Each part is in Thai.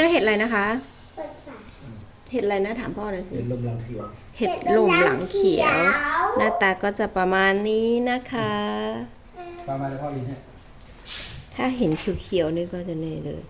เรียกเห็ดอะไรนะคะเปิดฝาเห็ดอะไรนะถามพ่อหน่อยสิ เป็นลมลังเขียว เห็ดลมหลังเขียว หน้าตาก็จะประมาณนี้นะคะปลามาแล้วพ่อลินให้ถ้าเห็นเขียวๆนี่ก็จะนี่เลย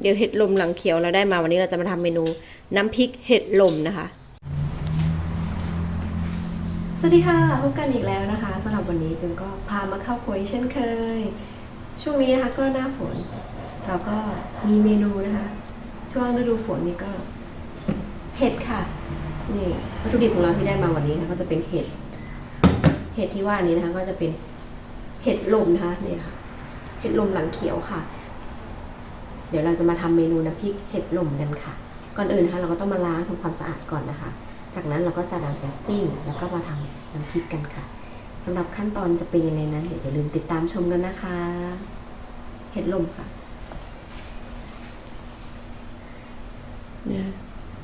เดี๋ยวเห็ดลมหลังเขียวเราได้มาวันนี้เราจะมาทำเมนูน้ำพริกเห็ดลมนะคะ สวัสดีค่ะพบกันอีกแล้วนะคะสำหรับวันนี้เป็นก็พามาเข้าครัวอีกเช่นเคย ช่วงนี้นะคะก็หน้าฝนเราก็มีเมนูนะคะ ช่วงฤดูฝนนี่ก็เห็ดค่ะนี่วัตถุดิบของเราที่ได้มาวันนี้นะก็จะเป็นเห็ดเห็ดที่ว่านี้นะคะ ก็จะเป็นเห็ดลมนะคะนี่ค่ะเห็ดลมหลังเขียวค่ะ เดี๋ยวเราจะมาทำเมนูน้ำพริกเห็ดลมกันค่ะ ก่อนอื่นนะคะเราก็ต้องมาล้างทำความสะอาดก่อนนะคะ จากนั้นเราก็จะนำไปปิ้งแล้วก็มาทำน้ำพริกกันค่ะ สำหรับขั้นตอนจะเป็นยังไงนั้นเดี๋ยวอย่าลืมติดตามชมกันนะคะ เห็ดลมค่ะเนี่ย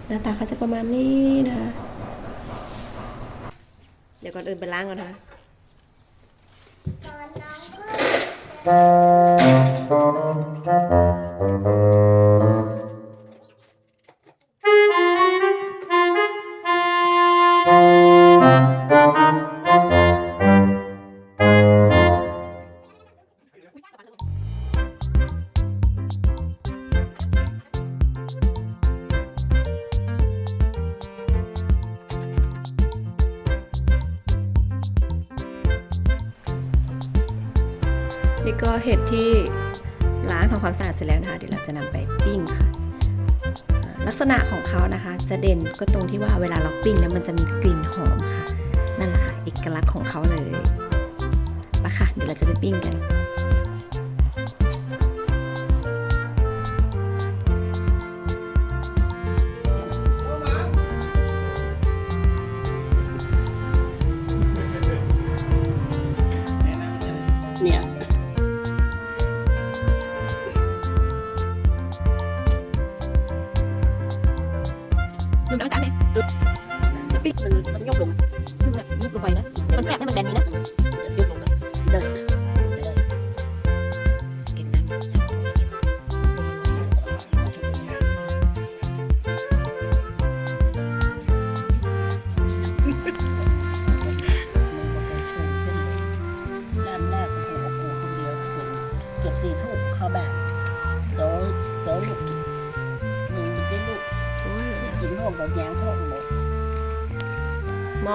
หน้าตาเขาจะประมาณนี้นะคะ เดี๋ยวก่อนอื่นไปล้างก่อนนะคะตอนน้อง ก็เห็ดที่ล้างทำความสะอาดเสร็จแล้วนะคะเดี๋ยวเราจะนำไปปิ้งค่ะ ลักษณะของเขานะคะ จะเด่นก็ตรงที่ว่าเวลาเราปิ้งแล้วมันจะมีกลิ่นหอมค่ะ นั่นแหละค่ะเอกลักษณ์ของเขาเลยไปค่ะเดี๋ยวเราจะไปปิ้งกัน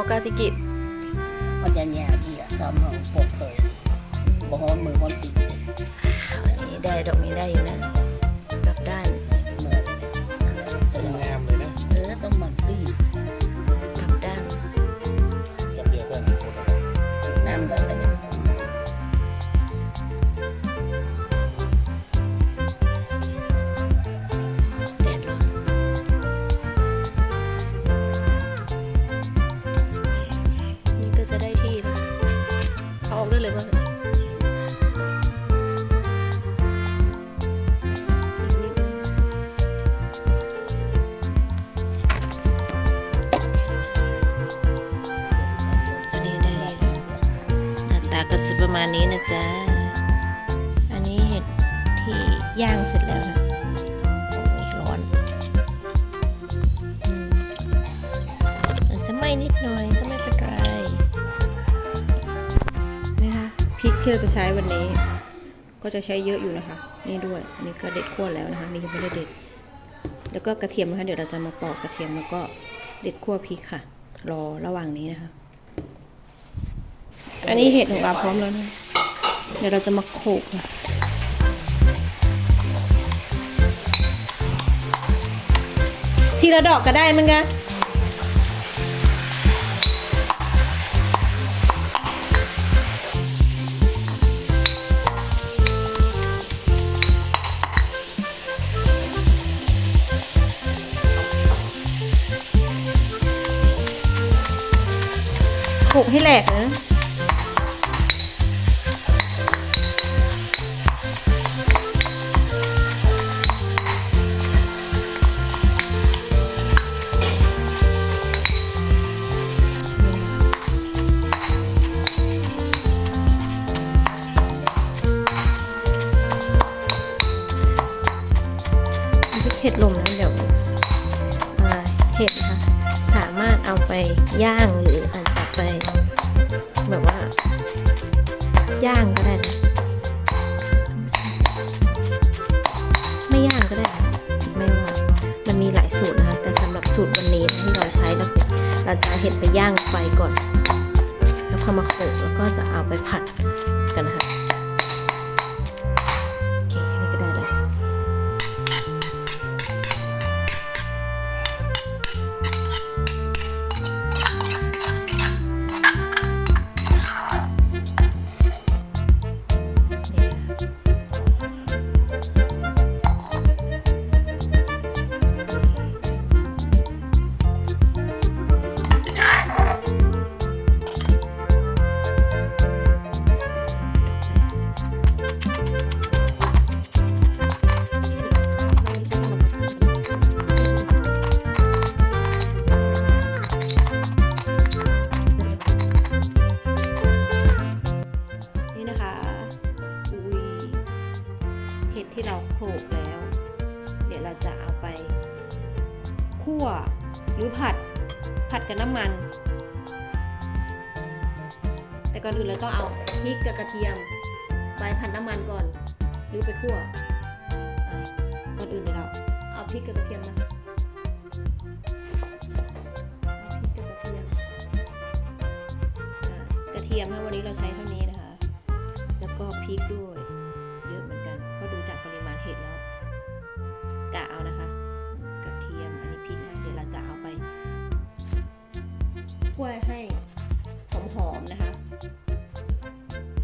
อกาติกิ มันจะแย่ดีอะซ้อมห้องปกเลยบ่ฮ้อนมือฮ้อนตีนอันนี้ได้ดอกนี้ได้อยู่นะ ประมาณนี้นะจ๊ะ อันนี้เห็ดที่ย่างเสร็จแล้วนะโอ้ยร้อนอาจจะไหม้นิดหน่อยก็ไม่เป็นไรนี่นะคะพริกที่เราจะใช้วันนี้ ก็จะใช้เยอะอยู่นะคะ นี่ด้วยนี่ก็เด็ดขั้วแล้วนะคะ นี่ก็ไม่ได้เด็ด แล้วก็กระเทียมนะคะ เดี๋ยวเราจะมาปอกกระเทียมแล้วก็เด็ดขั้วพริกค่ะ รอระหว่างนี้นะคะ อันนี้เห็ดของเราพร้อมแล้วนะเดี๋ยวเราจะมาโขลกค่ะทีละดอกก็ได้มั้งกะโขลกให้แหลกนะ พิเห็ดลมนะเดี๋ยวเห็ดนะคะสามารถเอาไปย่างหรือเอาไป แบบว่า ย่างก็ได้นะไม่ย่างก็ได้ไม่ว่ามันมีหลายสูตรนะคะแต่สำหรับสูตรวันนี้ที่เราใช้เราเราจะเอาเห็ดไปย่างไฟก่อน แล้วพอมาโขลกแล้วก็จะเอาไปผัด พริกกับกระเทียมนะเอาพริกกับกระเทียมกระเทียมนะวันนี้เราใช้เท่านี้นะคะ แล้วก็พริกด้วย เยอะเหมือนกันเพราะดูจากปริมาณเห็ดแล้วกะเอานะคะ กระเทียมอันนี้พริกนะเดี๋ยวเราจะเอาไปคั่วให้หอมๆนะคะ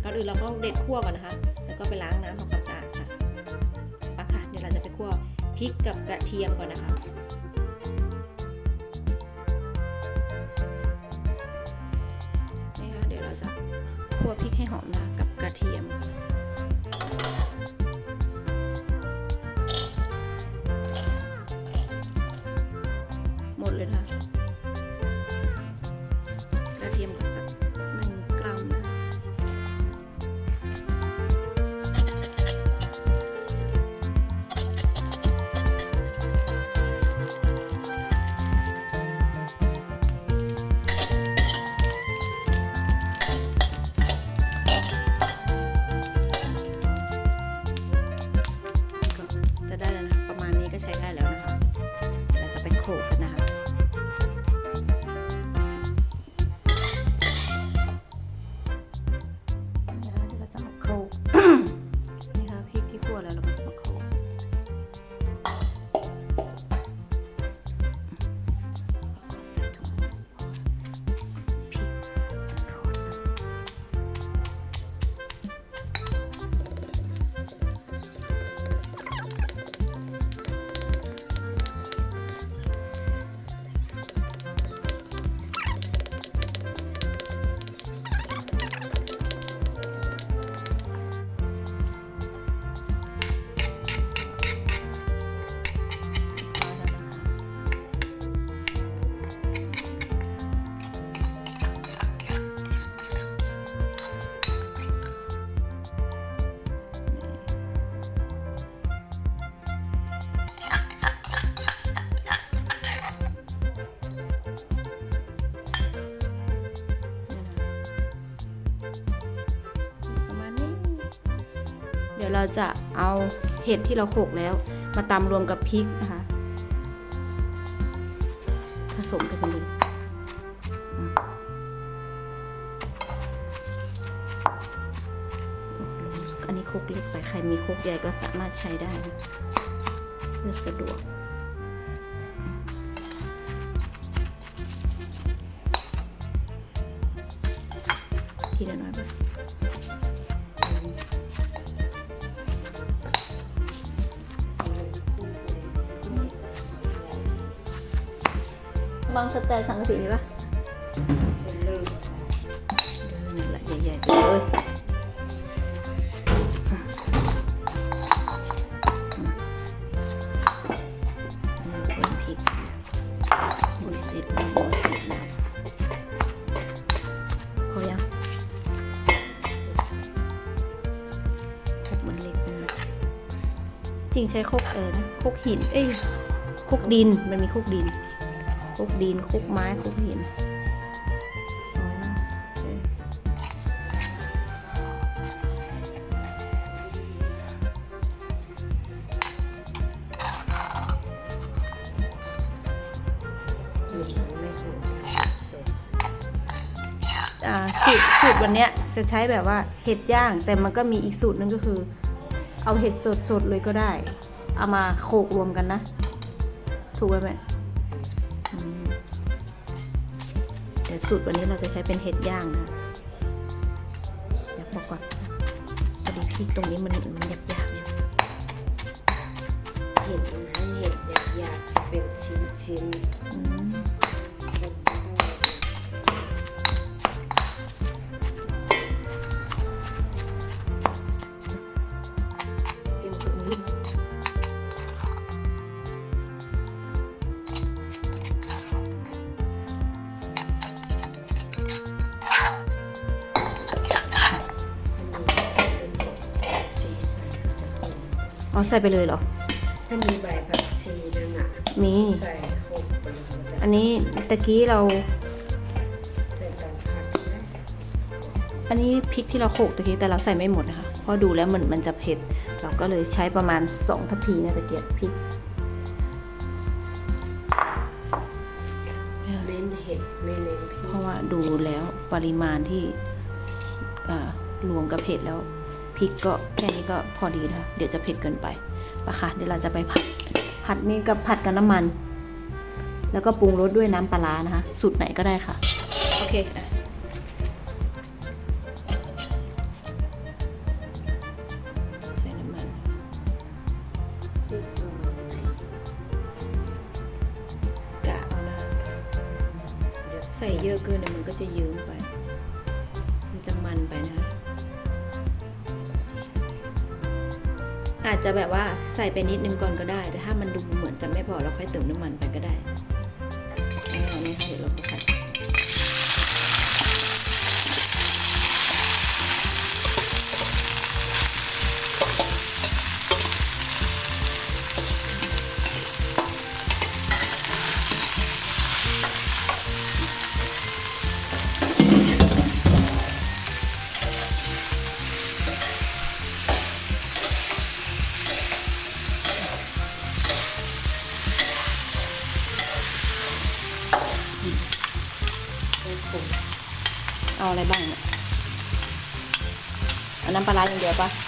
ก่อนอื่นเราต้องเด็ดคั่วก่อนนะคะ แล้วก็ไปล้างน้ำทำความสะอา พริกกับกระเทียมก่อนนะคะนี่ค่ะเดี๋ยวเราจะคั่วพริกให้หอมนะกับกระเทียมหม จะเอาเห็ดที่เราโขกแล้ว มาตำรวมกับพริกนะคะ ผสมกันไปเลยอันนี้โครกเล็กไปใครมีโครกใหญ่ก็สามารถใช้ได้นะเพื่อสะดวก บางสแตนสังกะสีมีปะเออนั่นแหละใหญ่ๆเลยอืมเป็นพริกบุยเสร็จแล้วบุยเสร็จแล้วพอยังพกมันเล็กไปหน่อยจจริงใช้โคกเออนะคกหิน เอ้ยโคกดิน มันมีโคกดิน คุกดินโคกไม้โคกหินโอเคสูตรสูตรวันนี้จะใช้แบบว่าเห็ดย่าง แต่มันก็มีอีกสูตรหนึงก็คือ เอาเห็ดสดๆเลยก็ได้ เอามาโขกรวมกันนะ ถูกไหมแม่ แต่สูตรวันนี้เราจะใช้เป็นเห็ดย่างนะเดี๋ยวบอกก่อนพอดีพริกตรงนี้มันมันหยาบๆเนี่ยเห็ดนะเห็ดอยากๆเป็นชิ้นชิ้นอืม อ๋อใส่ไปเลยเหรอ ถ้ามีใบผักชีนั่นน่ะมี ใส่โขลกไปเลยจะอันนี้ตะกี้เรา ใส่ตอนผัดนะอันนี้พริกที่เราโขลกตะกี้แต่เราใส่ไม่หมดนะคะ เพราะดูแล้วมันมันจะเผ็ด เราก็เลยใช้ประมาณ2ทัพพีนะตะเกียบพริก เน้นเห็ดไม่เน้นพริกเพราะว่าดูแล้วปริมาณที่อ่ารวมกับเผ็ดแล้ว พริกก็แค่นี้ก็พอดีแล้วเดี๋ยวจะเผ็ดเกินไปปะค่ะเดี๋ยวเราจะไปผัด ผัดนี่กับผัดกับน้ำมัน แล้วก็ปรุงรสด้วยน้ำปลาร้านะคะ สูตรไหนก็ได้ค่ะ โอเคใส่น้ำมันกะเอานะคะเดี๋ยวใส่เยอะเกินเดี๋ยวมันก็จะเยิ้มไป มันจะมันไปนะคะ อาจจะแบบว่าใส่ไปนิดนึงก่อนก็ได้ แต่ถ้ามันดูเหมือนจะไม่พอเราค่อยเติมน้ำมันไปก็ได้อานี่ค่ะเดี๋ยวเราก็ผัดเอาอะไรบ้างเนี่ยเอาน้ำ ปลาร้าอย่างเดียวปะ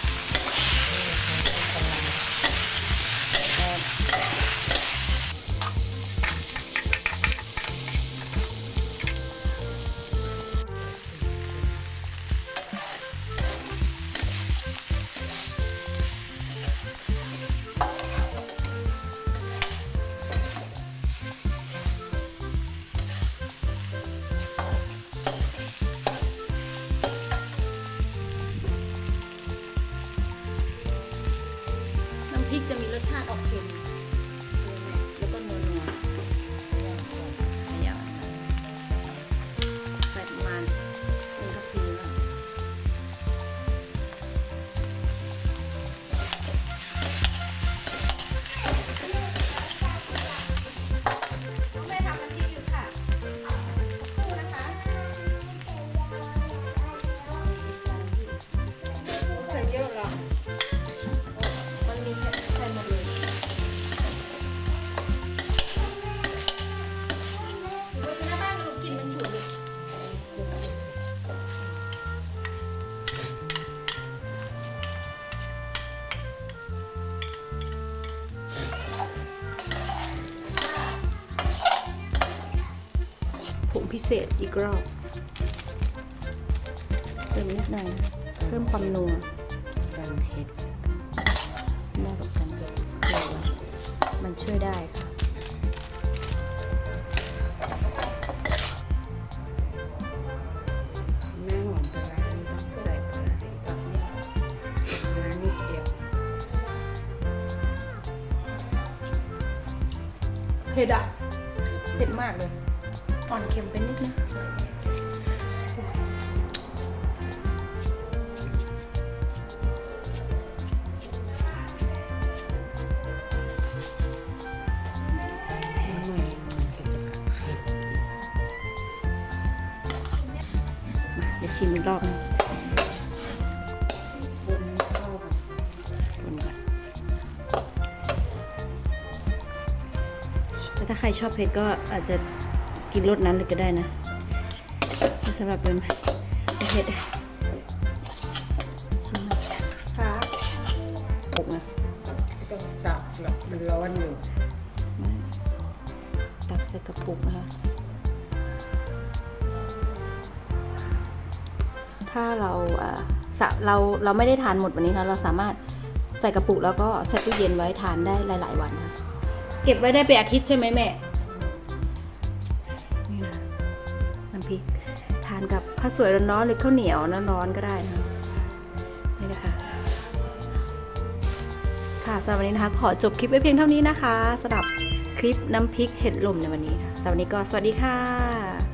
เศษอีกรอบเติมนิดหน่อยเพิ่มความนัวกันเห็ดแม่กับกันเกลือมันช่วยได้ค่ะแม่หอมปลาร้านี่ต้องใส่ปลาร้าให้ตับเนี่ยปลาร้านิดเดียวเผ็ดอะเผ็ดมากเลย อ่อนเค็มไปนิดนึงเดี๋ชิมอีกรอบนึงถ้าใครชอบเผ็ดก็อาจจะ กินรสนั้นเลยก็ได้นะแต่สำหรับเป็นเผ็ดชิมค่ะปุกนะต้องตักหรอกมันร้อนอยู่ตักใส่กระปุกนะคะถ้าเราอ่าสะเราเราไม่ได้ทานหมดวันนี้นะเราสามารถใส่กระปุกแล้วก็ใส่ตู้เย็นไว้ทานได้หลาย ๆ วันนะเก็บไว้ได้เป็นอาทิตย์ใช่ไหมแม่ ข้าวสวยร้อนๆหรือข้าวเหนียวร้อนก็ได้นะนี่นะคะค่ะสำหรับวันนี้นะคะขอจบคลิปไว้เพียงเท่านี้นะคะสำหรับคลิปน้ำพริกเห็ดลมในวันนี้ค่ะสำหรับวันนี้ก็สวัสดีค่ะ